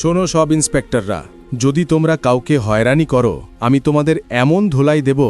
শোনো সব ইন্সপেক্টররা, যদি তোমরা কাউকে হয়রানি করো, আমি তোমাদের এমন ধোলাই দেব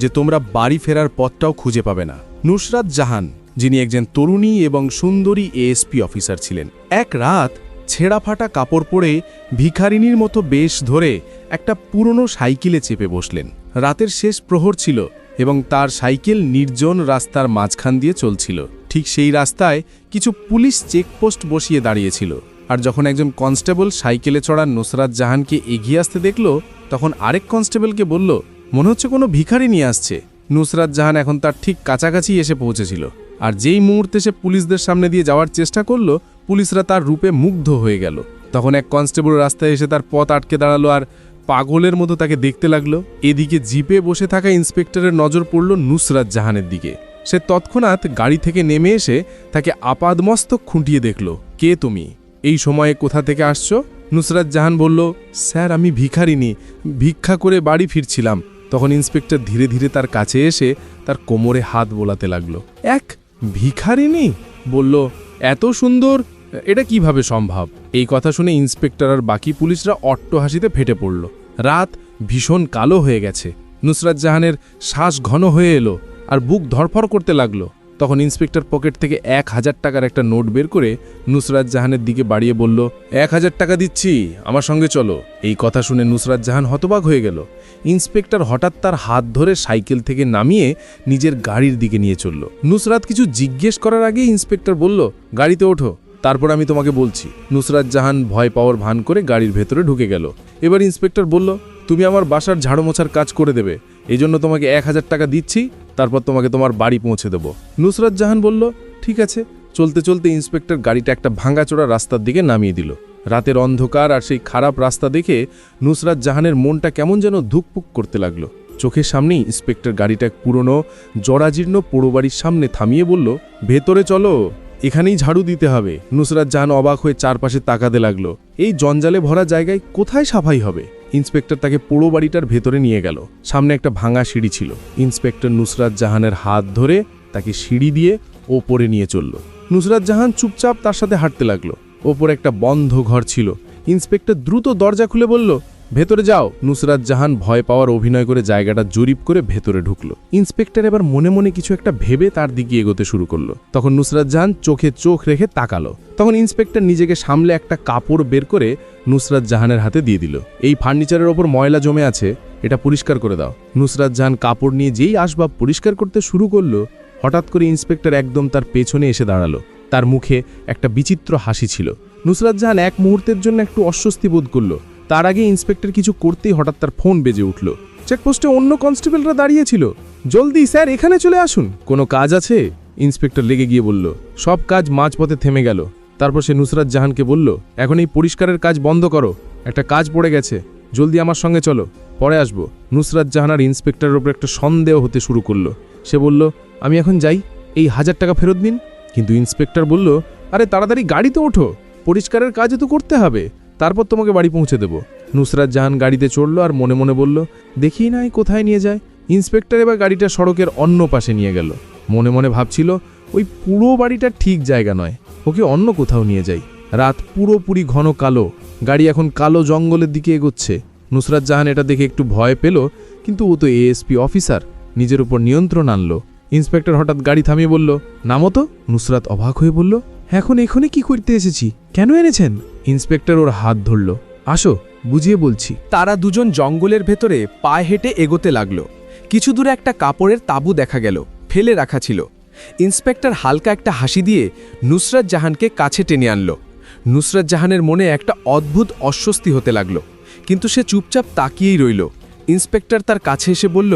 যে তোমরা বাড়ি ফেরার পথটাও খুঁজে পাবে না। নুসরাত জাহান, যিনি একজন তরুণী এবং সুন্দরী এএসপি অফিসার ছিলেন, এক রাত ছেঁড়া ফাটা কাপড় পরে ভিখারিনীর মতো বেশ ধরে একটা পুরনো সাইকেলে চেপে বসলেন। রাতের শেষ প্রহর ছিল এবং তার সাইকেল নির্জন রাস্তার মাঝখান দিয়ে চলছিল। ঠিক সেই রাস্তায় কিছু পুলিশ চেকপোস্ট বসিয়ে দাঁড়িয়েছিল। আর যখন একজন কনস্টেবল সাইকেলে চড়া নুসরাত জাহানকে এগিয়ে আসতে দেখল, তখন আরেক কনস্টেবলকে বলল, মনে হচ্ছে কোনো ভিখারি নিয়ে আসছে। নুসরাত জাহান এখন তার ঠিক কাছাকাছি এসে পৌঁছেছিল। আর যেই মুহূর্তে সে পুলিশদের সামনে দিয়ে যাওয়ার চেষ্টা করল, পুলিশরা তার রূপে মুগ্ধ হয়ে গেল। তখন এক কনস্টেবল রাস্তায় এসে তার পথ আটকে দাঁড়াল আর পাগলের মতো তাকে দেখতে লাগল। এদিকে জিপে বসে থাকা ইন্সপেক্টরের নজর পড়ল নুসরাত জাহানের দিকে। সে তৎক্ষণাৎ গাড়ি থেকে নেমে এসে তাকে আপাদমস্তক খুঁটিয়ে দেখল, কে তুমি? এই সময়ে কোথা থেকে আসছো? নুসরাত জাহান বলল, স্যার, আমি ভিখারিনি ভিক্ষা করে বাড়ি ফিরছিলাম। তখন ইন্সপেক্টর ধীরে ধীরে তার কাছে এসে তার কোমরে হাত বোলাতে লাগল। এক ভিখারিনী বলল, এত সুন্দর, এটা কীভাবে সম্ভব? এই কথা শুনে ইন্সপেক্টর আর বাকি পুলিশরা অট্ট হাসিতে ফেটে পড়ল। রাত ভীষণ কালো হয়ে গেছে। নুসরাত জাহানের শ্বাস ঘন হয়ে এলো আর বুক ধরফর করতে লাগল। তখন ইন্সপেক্টর পকেট থেকে এক হাজার টাকার একটা নোট বের করে নুসরাত জাহানের দিকে বাড়িয়ে বলল, এক হাজার টাকা দিচ্ছি, আমার সঙ্গে চলো। এই কথা শুনে নুসরাত জাহান হতবাক হয়ে গেল। ইন্সপেক্টর হঠাৎ তার হাত ধরে সাইকেল থেকে নামিয়ে নিজের গাড়ির দিকে নিয়ে চলল। নুসরাত কিছু জিজ্ঞেস করার আগে ইন্সপেক্টর বলল, গাড়িতে ওঠো, তারপর আমি তোমাকে বলছি। নুসরাত জাহান ভয় পাওয়ার ভান করে গাড়ির ভেতরে ঢুকে গেল। এবার ইন্সপেক্টর বলল, তুমি আমার বাসার ঝাড়ু মোছার কাজ করে দেবে। এই জন্য তোমাকে এক হাজার টাকা দিচ্ছি, তারপর তোমাকে তোমার বাড়ি পৌঁছে দেব। নুসরাত জাহান বলল, ঠিক আছে। চলতে চলতে ইন্সপেক্টর গাড়িটা একটা ভাঙাচোরা রাস্তার দিকে নামিয়ে দিল। রাতের অন্ধকার আর সেই খারাপ রাস্তা দেখে নুসরাত জাহানের মনটা কেমন যেন ধুকপুক করতে লাগল। চোখের সামনেই ইন্সপেক্টর গাড়িটা পুরনো, জরাজীর্ণ পোড়োবাড়ির সামনে থামিয়ে বলল, ভেতরে চলো, এখানেই ঝাড়ু দিতে হবে। নুসরাত জাহান অবাক হয়ে চারপাশে তাকাতে লাগল। এই জঞ্জালে ভরা জায়গায় কোথায় সাফাই হবে? ইন্সপেক্টর তাকে পুরো বাড়িটার ভেতরে নিয়ে গেল। সামনে একটা ভাঙা সিঁড়ি ছিল। ইন্সপেক্টর নুসরাত জাহানের হাত ধরে তাকে সিঁড়ি দিয়ে ওপরে নিয়ে চলল। নুসরাত জাহান চুপচাপ তার সাথে হাঁটতে লাগল। ওপরে একটা বন্ধ ঘর ছিল। ইন্সপেক্টর দ্রুত দরজা খুলে বলল ভেতরে যাও। নুসরাত জাহান ভয় পাওয়ার অভিনয় করে জায়গাটা জরিপ করে ভেতরে ঢুকলো। ইন্সপেক্টর এবার মনে মনে কিছু একটা ভেবে তার দিকে এগোতে শুরু করল। তখন নুসরাত জাহান চোখে চোখ রেখে তাকালো। তখন ইন্সপেক্টর নিজেকে সামলে একটা কাপড় বের করে নুসরাত জাহানের হাতে দিয়ে দিল। এই ফার্নিচারের ওপর ময়লা জমে আছে, এটা পরিষ্কার করে দাও। নুসরাত জাহান কাপড় নিয়ে যেই আসবাব পরিষ্কার করতে শুরু করল, হঠাৎ করে ইন্সপেক্টর একদম তার পেছনে এসে দাঁড়াল। তার মুখে একটা বিচিত্র হাসি ছিল। নুসরাত জাহান এক মুহূর্তের জন্য একটু অস্বস্তি বোধ করল। তার আগে ইন্সপেক্টর কিছু করতেই হঠাৎ তার ফোন বেজে উঠল। চেকপোস্টে অন্য কনস্টেবলরা দাঁড়িয়েছিল। জলদি, স্যার, এখানে চলে আসুন। কোনো কাজ আছে? ইন্সপেক্টর লেগে গিয়ে বলল। সব কাজ মাঝপথে থেমে গেল। তারপর সে নুসরাত জাহানকে বলল, এখন এই পরিষ্কারের কাজ বন্ধ করো। একটা কাজ পড়ে গেছে। জলদি আমার সঙ্গে চলো। পরে আসব। নুসরাত জাহান আর ইন্সপেক্টরের ওপর একটা সন্দেহ হতে শুরু করল। সে বলল, আমি এখন যাই। এই হাজার টাকা ফেরত দিন কিন্তু ইন্সপেক্টর বলল, আরে, তাড়াতাড়ি গাড়িতে ওঠো। পরিষ্কারের কাজও তো করতে হবে। তারপর তোমাকে বাড়ি পৌঁছে দেব। নুসরাত জাহান গাড়িতে চড়ল আর মনে মনে বলল, দেখি নাই কোথায় নিয়ে যায়? ইন্সপেক্টর এবার গাড়িটা সড়কের অন্য পাশে নিয়ে গেল। মনে মনে ভাবছিল, ওই পুরো বাড়িটা ঠিক জায়গা নয়, ওকে অন্য কোথাও নিয়ে যাই। রাত পুরোপুরি ঘন কালো, গাড়ি এখন কালো জঙ্গলের দিকে এগোচ্ছে। নুসরাত জাহান এটা দেখে একটু ভয় পেল, কিন্তু ও তো এএসপি অফিসার, নিজের উপর নিয়ন্ত্রণ আনলো। ইন্সপেক্টর হঠাৎ গাড়ি থামিয়ে বলল, নামো তো। নুসরাত অবাক হয়ে বলল এখন এখানে কি করতে এসেছি? কেন এনেছেন? ইন্সপেক্টর ওর হাত ধরল। আসো, বুঝিয়ে বলছি। তারা দুজন জঙ্গলের ভেতরে পায়ে হেঁটে এগোতে লাগল। কিছু দূরে একটা কাপড়ের তাঁবু দেখা গেল, ফেলে রাখা ছিল। ইন্সপেক্টর হালকা একটা হাসি দিয়ে নুসরাত জাহানকে কাছে টেনে আনল। নুসরাত জাহানের মনে একটা অদ্ভুত অস্বস্তি হতে লাগল, কিন্তু সে চুপচাপ তাকিয়েই রইল। ইন্সপেক্টর তার কাছে এসে বলল,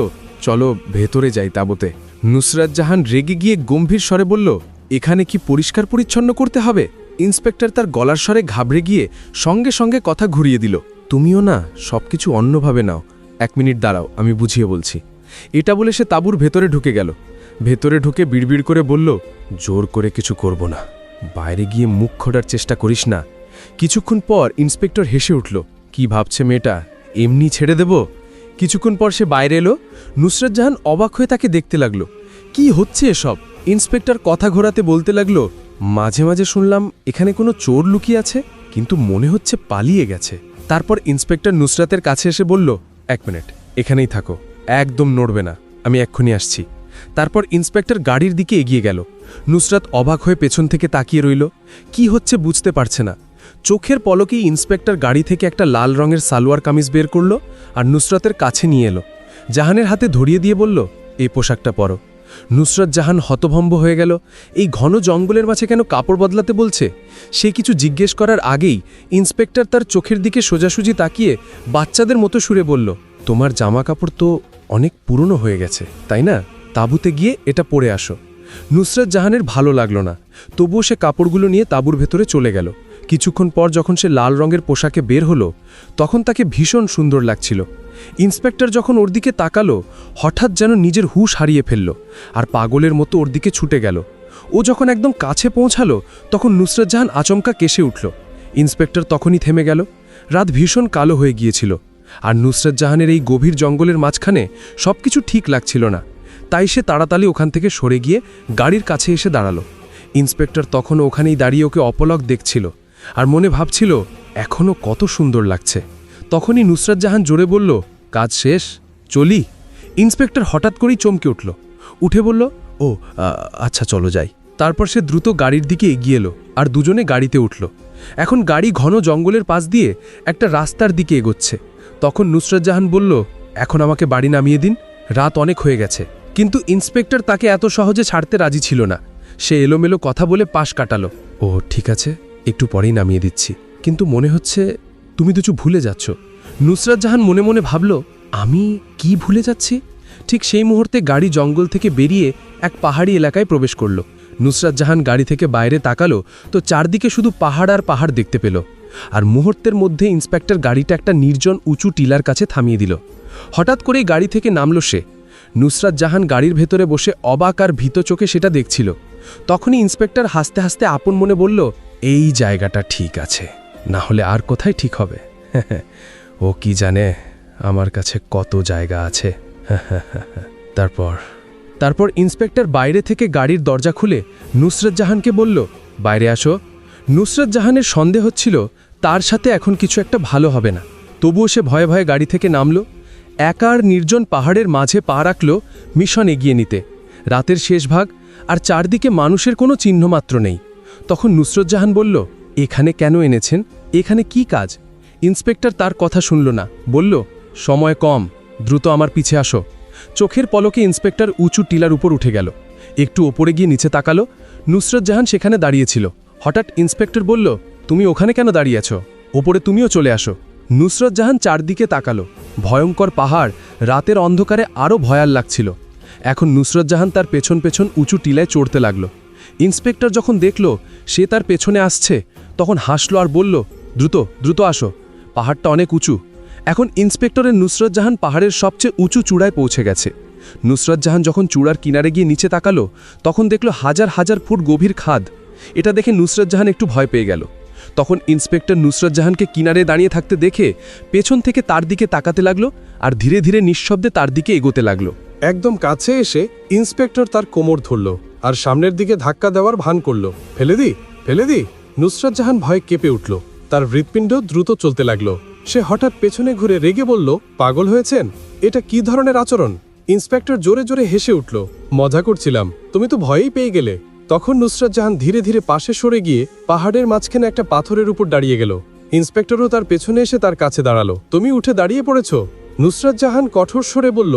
চলো ভেতরে যাই তাঁবুতে। নুসরাত জাহান রেগে গিয়ে গম্ভীর স্বরে বলল এখানে কি পরিষ্কার পরিচ্ছন্ন করতে হবে? ইন্সপেক্টর তার গলার স্বরে ঘাবড়ে গিয়ে সঙ্গে সঙ্গে কথা ঘুরিয়ে দিল। তুমিও না সবকিছু অন্যভাবে নাও। এক মিনিট দাঁড়াও, আমি বুঝিয়ে বলছি। এটা বলে সে তাঁবুর ভেতরে ঢুকে গেল। ভেতরে ঢুকে বিড়বিড় করে বলল, জোর করে কিছু করব না। বাইরে গিয়ে মুখ খোটার চেষ্টা করিস না। কিছুক্ষণ পর ইন্সপেক্টর হেসে উঠল, কি ভাবছে মেয়েটা? এমনি ছেড়ে দেব? কিছুক্ষণ পর সে বাইরে এলো। নুসরত জাহান অবাক হয়ে তাকে দেখতে লাগল। কি হচ্ছে এসব? ইন্সপেক্টর কথা ঘোরাতে বলতে লাগল, মাঝে মাঝে শুনলাম এখানে কোনো চোর লুকিয়ে আছে, কিন্তু মনে হচ্ছে পালিয়ে গেছে। তারপর ইন্সপেক্টর নুসরাতের কাছে এসে বলল, এক মিনিট, এখানেই থাকো, একদম নড়বে না, আমি এক্ষুনি আসছি। তারপর ইন্সপেক্টর গাড়ির দিকে এগিয়ে গেল। নুসরাত অবাক হয়ে পেছন থেকে তাকিয়ে রইল, কি হচ্ছে বুঝতে পারছে না। চোখের পলকেই ইন্সপেক্টর গাড়ি থেকে একটা লাল রঙের সালোয়ার কামিজ বের করল আর নুসরাতের কাছে নিয়ে এলো। জাহানের হাতে ধরিয়ে দিয়ে বলল, এই পোশাকটা পরো। নুসরাত জাহান হতভম্ব হয়ে গেল। এই ঘন জঙ্গলের মাঝে কেন কাপড় বদলাতে বলছে? সে কিছু জিজ্ঞেস করার আগেই ইন্সপেক্টর তার চোখের দিকে সোজাসুজি তাকিয়ে বাচ্চাদের মতো সুরে বলল, তোমার জামা কাপড় তো অনেক পুরনো হয়ে গেছে, তাই না? তাঁবুতে গিয়ে এটা পরে আসো। নুসরাত জাহানের ভালো লাগল না। তবুও সে কাপড়গুলো নিয়ে তাঁবুর ভেতরে চলে গেল। কিছুক্ষণ পর যখন সে লাল রঙের পোশাকে বের হলো, তখন তাকে ভীষণ সুন্দর লাগছিল। ইন্সপেক্টর যখন ওর দিকে তাকালো, হঠাৎ যেন নিজের হুশ হারিয়ে ফেলল আর পাগলের মতো ওর দিকে ছুটে গেল। ও যখন একদম কাছে পৌঁছালো, তখন নুসরত জাহান আচমকা কেসে উঠল। ইন্সপেক্টর তখনই থেমে গেল। রাত ভীষণ কালো হয়ে গিয়েছিল আর নুসরত জাহানের এই গভীর জঙ্গলের মাঝখানে সবকিছু ঠিক লাগছিল না। তাই সে তাড়াতাড়ি ওখান থেকে সরে গিয়ে গাড়ির কাছে এসে দাঁড়াল। ইন্সপেক্টর তখনও ওখানেই দাঁড়িয়ে ওকে অপলক দেখছিল আর মনে ভাবছিল এখনও কত সুন্দর লাগছে। তখনই নুসরাত জাহান জোরে বলল, কাজ শেষ? চলি। ইন্সপেক্টর হঠাৎ করেই চমকে উঠল। উঠে বলল, ও আচ্ছা চলো যাই। তারপর সে দ্রুত গাড়ির দিকে এগিয়ে এলো আর দুজনে গাড়িতে উঠল। এখন গাড়ি ঘন জঙ্গলের পাশ দিয়ে একটা রাস্তার দিকে এগোচ্ছে। তখন নুসরাত জাহান বলল, এখন আমাকে বাড়ি নামিয়ে দিন, রাত অনেক হয়ে গেছে। কিন্তু ইন্সপেক্টর তাকে এত সহজে ছাড়তে রাজি ছিল না। সে এলোমেলো কথা বলে পাশ কাটালো। ও, ঠিক আছে, একটু পরেই নামিয়ে দিচ্ছি। কিন্তু মনে হচ্ছে তুমি দুচু ভুলে যাচ্ছ। নুসরাত জাহান মনে মনে ভাবল, আমি কি ভুলে যাচ্ছি? ঠিক সেই মুহূর্তে গাড়ি জঙ্গল থেকে বেরিয়ে এক পাহাড়ি এলাকায় প্রবেশ করল। নুসরাত জাহান গাড়ি থেকে বাইরে তাকালো, তো চারদিকে শুধু পাহাড় আর পাহাড় দেখতে পেল। আর মুহূর্তের মধ্যে ইন্সপেক্টর গাড়িটা একটা নির্জন উঁচু টিলার কাছে থামিয়ে দিল। হঠাৎ করেই গাড়ি থেকে নামল সে। নুসরাত জাহান গাড়ির ভেতরে বসে অবাক আর ভীত চোখে সেটা দেখছিল। তখনই ইন্সপেক্টর হাসতে হাসতে আপন মনে বলল, এই জায়গাটা ঠিক আছে। না হলে আর কোথায় ঠিক হবে? ও কি জানে? আমার কাছে কত জায়গা আছে। তারপর? তারপর ইন্সপেক্টর বাইরে থেকে গাড়ির দরজা খুলে নুসরত জাহানকে বলল, বাইরে আসো। নুসরত জাহানের সন্দেহ হচ্ছিল, তার সাথে এখন কিছু একটা ভালো হবে না। তবুও সে ভয়ে ভয়ে গাড়ি থেকে নামল। একার নির্জন পাহাড়ের মাঝে পা রাখল মিশন এগিয়ে নিতে। রাতের শেষ ভাগ আর চারদিকে মানুষের কোনো চিহ্নমাত্র নেই। তখন নুসরত জাহান বলল এখানে কেন এনেছেন? এখানে কি কাজ? ইন্সপেক্টর তার কথা শুনল না। বলল, সময় কম, দ্রুত আমার পিছে আসো। চোখের পলকে ইন্সপেক্টর উঁচু টিলার উপর উঠে গেল। একটু ওপরে গিয়ে নিচে তাকালো। নুসরত জাহান সেখানে দাঁড়িয়েছিল হঠাৎ ইন্সপেক্টর বলল, তুমি ওখানে কেন দাঁড়িয়ে আছো? ওপরে তুমিও চলে আসো। নুসরত জাহান চারদিকে তাকালো। ভয়ঙ্কর পাহাড়, রাতের অন্ধকারে আরও ভয়াল লাগছিল। এখন নুসরত জাহান তার পেছন পেছন উঁচু টিলায় চড়তে লাগল। ইন্সপেক্টর যখন দেখল, সে তার পেছনে আসছে তখন হাসলো আর বলল, দ্রুত দ্রুত আসো। পাহাড়টা অনেক উঁচু। এখন ইন্সপেক্টরের নুসরত জাহান পাহাড়ের সবচেয়ে উঁচু চূড়ায় পৌঁছে গেছে। নুসরত জাহান যখন চূড়ার কিনারে গিয়ে নিচে তাকালো, তখন দেখল হাজার হাজার ফুট গভীর খাদ। এটা দেখে নুসরত জাহান একটু ভয় পেয়ে গেল। তখন ইন্সপেক্টর নুসরত জাহানকে কিনারে দাঁড়িয়ে থাকতে দেখে পেছন থেকে তার দিকে তাকাতে লাগল আর ধীরে ধীরে নিঃশব্দে তার দিকে এগোতে লাগল। একদম কাছে এসে ইন্সপেক্টর তার কোমর ধরল আর সামনের দিকে ধাক্কা দেওয়ার ভান করল। ফেলে দি ফেলে দি। নুসরাত জাহান ভয়ে কেঁপে উঠল। তার হৃৎপিণ্ড দ্রুত চলতে লাগল। সে হঠাৎ পেছনে ঘুরে রেগে বলল, পাগল হয়েছেন? এটা কি ধরনের আচরণ? ইন্সপেক্টর জোরে জোরে হেসে উঠল, মজা করছিলাম। তুমি তো ভয়েই পেয়ে গেলে। তখন নুসরাত জাহান ধীরে ধীরে পাশে সরে গিয়ে পাহাড়ের মাঝখানে একটা পাথরের উপর দাঁড়িয়ে গেল। ইন্সপেক্টরও তার পেছনে এসে তার কাছে দাঁড়াল, তুমি উঠে দাঁড়িয়ে পড়েছ? নুসরাত জাহান কঠোর স্বরে বলল,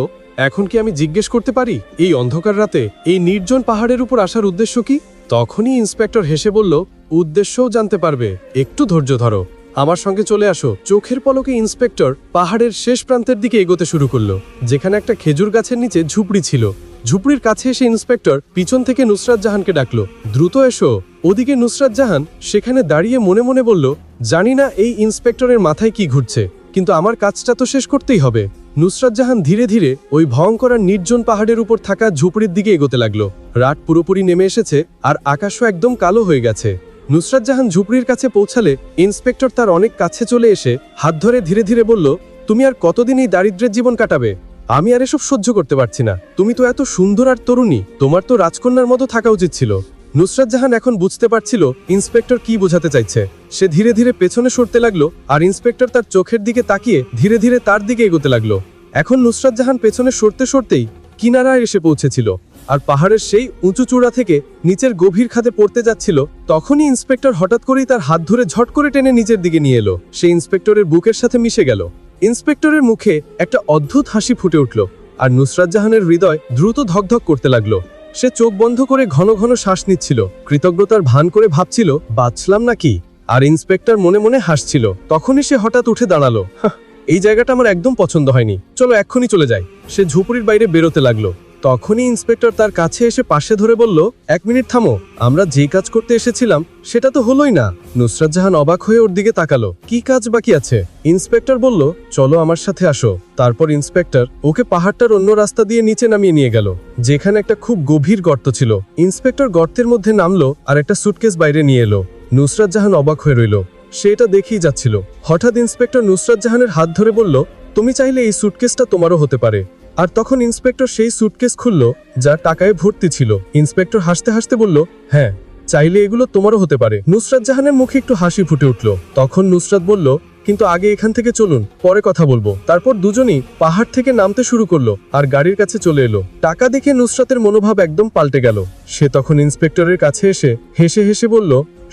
এখন কি আমি জিজ্ঞেস করতে পারি? এই অন্ধকার রাতে এই নির্জন পাহাড়ের উপর আসার উদ্দেশ্য কি? তখনই ইন্সপেক্টর হেসে বলল, উদ্দেশ্যও জানতে পারবে। একটু ধৈর্য ধরো। আমার সঙ্গে চলে আসো। চোখের পলকে ইন্সপেক্টর পাহাড়ের শেষ প্রান্তের দিকে এগোতে শুরু করল, যেখানে একটা খেজুর গাছের নিচে ঝুপড়ি ছিল। ঝুপড়ির কাছে এসে ইন্সপেক্টর পিছন থেকে নুসরাত জাহানকে ডাকলো, দ্রুত এসো। ওদিকে নুসরাত জাহান সেখানে দাঁড়িয়ে মনে মনে বলল, জানি না এই ইন্সপেক্টরের মাথায় কি ঘুরছে, কিন্তু আমার কাজটা তো শেষ করতেই হবে। নুসরাত জাহান ধীরে ধীরে ওই ভয়ঙ্কর আর নির্জন পাহাড়ের উপর থাকা ঝুপড়ির দিকে এগোতে লাগল। রাত পুরোপুরি নেমে এসেছে আর আকাশও একদম কালো হয়ে গেছে। নুসরাত জাহান ঝুপড়ির কাছে পৌঁছালে ইন্সপেক্টর তার অনেক কাছে চলে এসে হাত ধরে ধীরে ধীরে বলল, তুমি আর কতদিন এই দারিদ্রের জীবন কাটাবে? আমি আর এসব সহ্য করতে পারছি না। তুমি তো এত সুন্দর আর তরুণী। তোমার তো রাজকন্যার মতো থাকা উচিত ছিল। নুসরাত জাহান এখন বুঝতে পারছিল ইন্সপেক্টর কি বোঝাতে চাইছে। সে ধীরে ধীরে পেছনে সরতে লাগল আর ইন্সপেক্টর তার চোখের দিকে তাকিয়ে ধীরে ধীরে তার দিকে এগোতে লাগল। এখন নুসরাত জাহান পেছনে সরতে সরতেই কিনারায় এসে পৌঁছেছিল আর পাহাড়ের সেই উঁচু চূড়া থেকে নিচের গভীর খাদে পড়তে যাচ্ছিল। তখনই ইন্সপেক্টর হঠাৎ করেই তার হাত ধরে ঝট করে টেনে নিচের দিকে নিয়ে এলো। সে ইন্সপেক্টরের বুকের সাথে মিশে গেল। ইন্সপেক্টরের মুখে একটা অদ্ভুত হাসি ফুটে উঠল আর নুসরাত জাহানের হৃদয় দ্রুত ধকধক করতে লাগল। সে চোখ বন্ধ করে ঘন ঘন শ্বাস নিচ্ছিল। কৃতজ্ঞতার ভান করে ভাবছিল বাঁচলাম নাকি? আর ইন্সপেক্টর মনে মনে হাসছিল। তখনই সে হঠাৎ উঠে দাঁড়াল। "হাহ, এই জায়গাটা আমার একদম পছন্দ হয়নি। চলো এক্ষুনি চলে যায় সে ঝুপড়ির বাইরে বেরোতে লাগল। তখনই ইন্সপেক্টর তার কাছে এসে পাশে ধরে বলল, এক মিনিট থামো, আমরা যে কাজ করতে এসেছিলাম, সেটা তো হলোই না। নুসরাত জাহান অবাক হয়ে ওর দিকে তাকালো। কি কাজ বাকি আছে? ইন্সপেক্টর বলল, চলো আমার সাথে আসো। তারপর ইন্সপেক্টর ওকে পাহাড়টার অন্য রাস্তা দিয়ে নিচে নামিয়ে নিয়ে গেল, যেখানে একটা খুব গভীর গর্ত ছিল। ইন্সপেক্টর গর্তের মধ্যে নামলো আর একটা সুটকেস বাইরে নিয়ে এলো। নুসরাত জাহান অবাক হয়ে রইল। সে এটা দেখেই যাচ্ছিল। হঠাৎ ইন্সপেক্টর নুসরাত জাহানের হাত ধরে বলল, তুমি চাইলে এই সুটকেসটা তোমারও হতে পারে। আর তখন ইন্সপেক্টর সেই সুটকেস খুলল যা টাকায় ভর্তি ছিল। ইন্সপেক্টর হাসতে হাসতে বলল হ্যাঁ চাইলে এগুলো তোমারও হতে পারে। নুসরাত জাহানের মুখে একটু হাসি ফুটে উঠল। তখন নুসরাত বলল, কিন্তু আগে এখান থেকে চলুন, পরে কথা বলব। তারপর দুজনই পাহাড় থেকে নামতে শুরু করল আর গাড়ির কাছে চলে এলো। টাকা দেখে নুসরাতের মনোভাব একদম পাল্টে গেল। সে তখন ইন্সপেক্টরের কাছে এসে হেসে হেসে বলল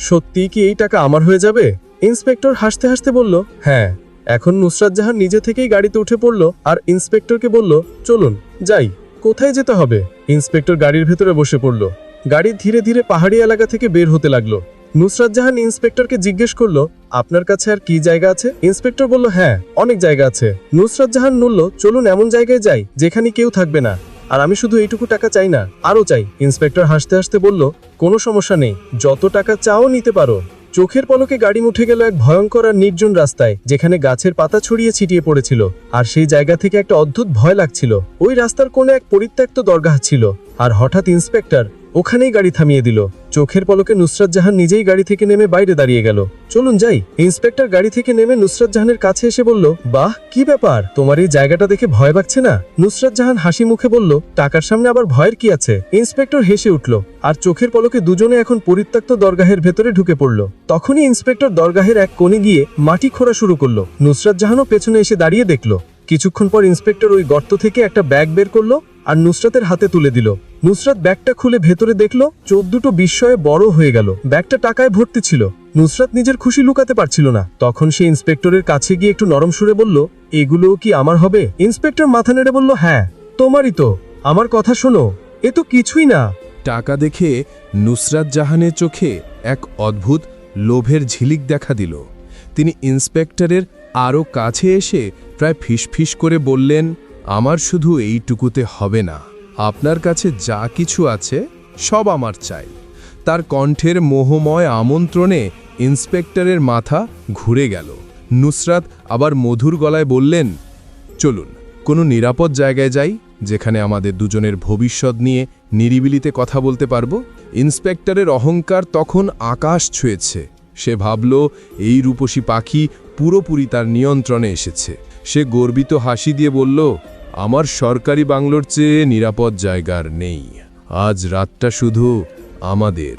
সত্যি কি এই টাকা আমার হয়ে যাবে? ইন্সপেক্টর হাসতে হাসতে বলল হ্যাঁ। এখন নুসরাত জাহান নিজে থেকেই গাড়িতে উঠে পড়ল আর ইন্সপেক্টরকে বলল, চলুন, যাই, কোথায় যেতে হবে? ইন্সপেক্টর গাড়ির ভেতরে বসে পড়ল। গাড়ি ধীরে ধীরে পাহাড়ি এলাকা থেকে বের হতে লাগল। নুসরাত জাহান ইন্সপেক্টরকে জিজ্ঞেস করল, আপনার কাছে আর কি জায়গা আছে? ইন্সপেক্টর বলল হ্যাঁ অনেক জায়গা আছে। নুসরাত জাহান বলল, চলুন, এমন জায়গায় যাই, যেখানে কেউ থাকবে না। আর আমি শুধু এইটুকু টাকা চাই না, আরও চাই। ইন্সপেক্টর হাসতে হাসতে বলল, কোনো সমস্যা নেই, যত টাকা চাও নিতে পারো। চোখের পলকে গাড়ি উঠে গেল এক ভয়ঙ্কর আর নির্জন রাস্তায়, যেখানে গাছের পাতা ছড়িয়ে ছিটিয়ে পড়েছিল, আর সেই জায়গা থেকে একটা অদ্ভুত ভয় লাগছিল। ওই রাস্তার কোণে এক পরিত্যক্ত দরগাহ ছিল, আর হঠাৎ ইন্সপেক্টর ওখানেই গাড়ি থামিয়ে দিল। চোখের পলকে নুসরাত জাহান নিজেই গাড়ি থেকে নেমে বাইরে দাঁড়িয়ে গেল। চলুন যাই। ইন্সপেক্টর গাড়ি থেকে নেমে নুসরাত জাহানের কাছে এসে বলল, বাহ, কি ব্যাপার? তোমার এই জায়গাটা দেখে ভয় পাচ্ছে না? নুসরাত জাহান হাসি মুখে বলল, টাকার সামনে আবার ভয়ের কি আছে? ইন্সপেক্টর হেসে উঠল, আর চোখের পলকে দুজনে এখন পরিত্যক্ত দরগাহের ভেতরে ঢুকে পড়ল। তখনই ইন্সপেক্টর দরগাহের এক কোণে গিয়ে মাটি খোঁড়া শুরু করল। নুসরাত জাহানও পেছনে এসে দাঁড়িয়ে দেখল। কিছুক্ষণ পর ইন্সপেক্টর ওই গর্ত থেকে একটা ব্যাগ বের করল আর নুসরাতের হাতে তুলে দিল। নুসরাত ব্যাগটা খুলে ভেতরে দেখল চোখ দুটো বিস্ময়ে বড় হয়ে গেল। ব্যাগটা টাকায় ভর্তি ছিল। নুসরাত নিজের খুশি লুকাতে পারছিল না। তখন সে ইন্সপেক্টরের কাছে গিয়ে একটু নরম সুরে বলল এগুলো কি আমার হবে? ইন্সপেক্টর মাথা নেড়ে বলল হ্যাঁ তোমারই তো। আমার কথা শোনো, এ তো কিছুই না। টাকা দেখে নুসরাত জাহানের চোখে এক অদ্ভুত লোভের ঝিলিক দেখা দিল। তিনি ইন্সপেক্টরের আরও কাছে এসে প্রায় ফিসফিস করে বললেন, আমার শুধু এইটুকুতে হবে না। আপনার কাছে যা কিছু আছে, সব আমার চাই। তার কণ্ঠের মোহময় আমন্ত্রণে ইন্সপেক্টরের মাথা ঘুরে গেল। নুসরাত আবার মধুর গলায় বললেন, চলুন, কোনো নিরাপদ জায়গায় যাই, যেখানে আমাদের দুজনের ভবিষ্যৎ নিয়ে নিরিবিলিতে কথা বলতে পারব। ইন্সপেক্টরের অহংকার তখন আকাশ ছুঁয়েছে। সে ভাবল, এই রূপসী পাখি পুরোপুরি তার নিয়ন্ত্রণে এসেছে। সে গর্বিত হাসি দিয়ে বলল আমার সরকারি বাংলোর চেয়ে নিরাপদ জায়গার নেই। আজ রাতটা শুধু আমাদের।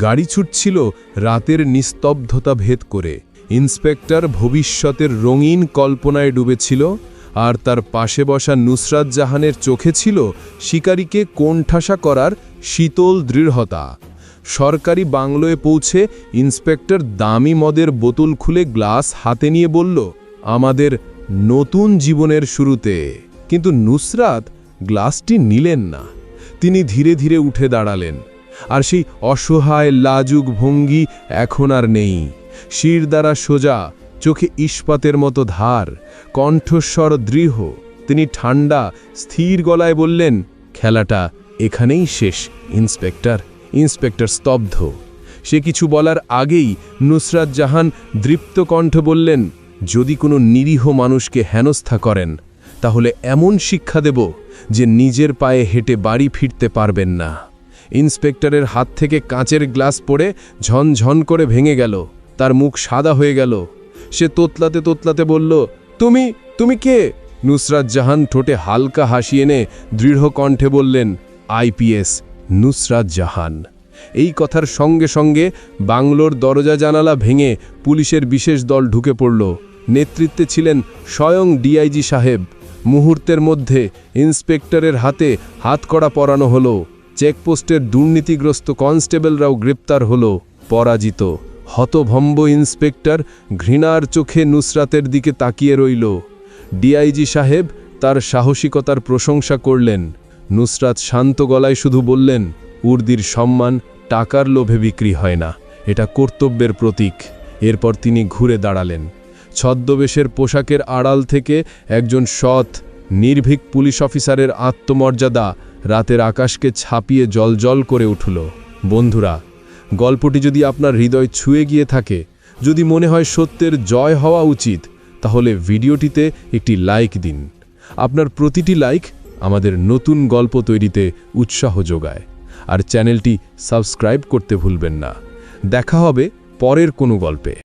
গাড়ি ছুটছিল রাতের নিস্তব্ধতা ভেদ করে। ইন্সপেক্টর ভবিষ্যতের রঙিন কল্পনায় ডুবেছিল, আর তার পাশে বসা নুসরাত জাহানের চোখে ছিল শিকারীকে কোণঠাসা করার শীতল দৃঢ়তা। সরকারি বাংলোয় পৌঁছে ইন্সপেক্টর দামি মদের বোতল খুলে গ্লাস হাতে নিয়ে বলল, আমাদের নতুন জীবনের শুরুতে কিন্তু নুসরাত গ্লাসটি নিলেন না। তিনি ধীরে ধীরে উঠে দাঁড়ালেন। আর সেই অসহায়, লাজুক ভঙ্গি এখন আর নেই। শির দ্বারা সোজা, চোখে ইস্পাতের মতো ধার, কণ্ঠস্বর দৃঢ়। তিনি ঠান্ডা স্থির গলায় বললেন, খেলাটা এখানেই শেষ, ইন্সপেক্টর ইন্সপেক্টর স্তব্ধ। সে কিছু বলার আগেই নুসরাত জাহান দৃপ্ত কণ্ঠ বললেন, যদি কোনো নিরীহ মানুষকে হেনস্থা করেন তাহলে এমন শিক্ষা দেব যে নিজের পায়ে হেঁটে বাড়ি ফিরতে পারবেন না। ইন্সপেক্টরের হাত থেকে কাঁচের গ্লাস পড়ে ঝনঝন করে ভেঙে গেল, তার মুখ সাদা হয়ে গেল। সে তোতলাতে তোতলাতে বলল, তুমি তুমি কে? নুসরাত জাহান ঠোঁটে হালকা হাসি এনে দৃঢ় কণ্ঠে বললেন আইপিএস নুসরাত জাহান। এই কথার সঙ্গে সঙ্গে বাংলোর দরজা জানালা ভেঙে পুলিশের বিশেষ দল ঢুকে পড়ল। নেতৃত্বে ছিলেন স্বয়ং ডিআইজি সাহেব। মুহূর্তের মধ্যে ইন্সপেক্টরের হাতে হাতকড়া পরানো হলো। চেকপোস্টের দুর্নীতিগ্রস্ত কনস্টেবলরাও গ্রেপ্তার হলো। পরাজিত। হতভম্ব ইন্সপেক্টর ঘৃণার চোখে নুসরাতের দিকে তাকিয়ে রইল। ডিআইজি সাহেব তার সাহসিকতার প্রশংসা করলেন। নুসরাত শান্ত গলায় শুধু বললেন, উর্দির সম্মান টাকার লোভে বিক্রি হয় না। এটা কর্তব্যের প্রতীক। এরপর তিনি ঘুরে দাঁড়ালেন। ছদ্মবেশের পোশাকের আড়াল থেকে একজন সৎ, নির্ভীক পুলিশ অফিসারের আত্মমর্যাদা রাতের আকাশকে ছাপিয়ে জলজল করে উঠল। বন্ধুরা, গল্পটি যদি আপনার হৃদয় ছুঁয়ে গিয়ে থাকে, যদি মনে হয় সত্যের জয় হওয়া উচিত, তাহলে ভিডিওটিতে একটি লাইক দিন। আপনার প্রতিটি লাইক আমাদের নতুন গল্প তৈরিতে উৎসাহ যোগায়। আর চ্যানেলটি সাবস্ক্রাইব করতে ভুলবেন না। দেখা হবে পরের কোনো গল্পে।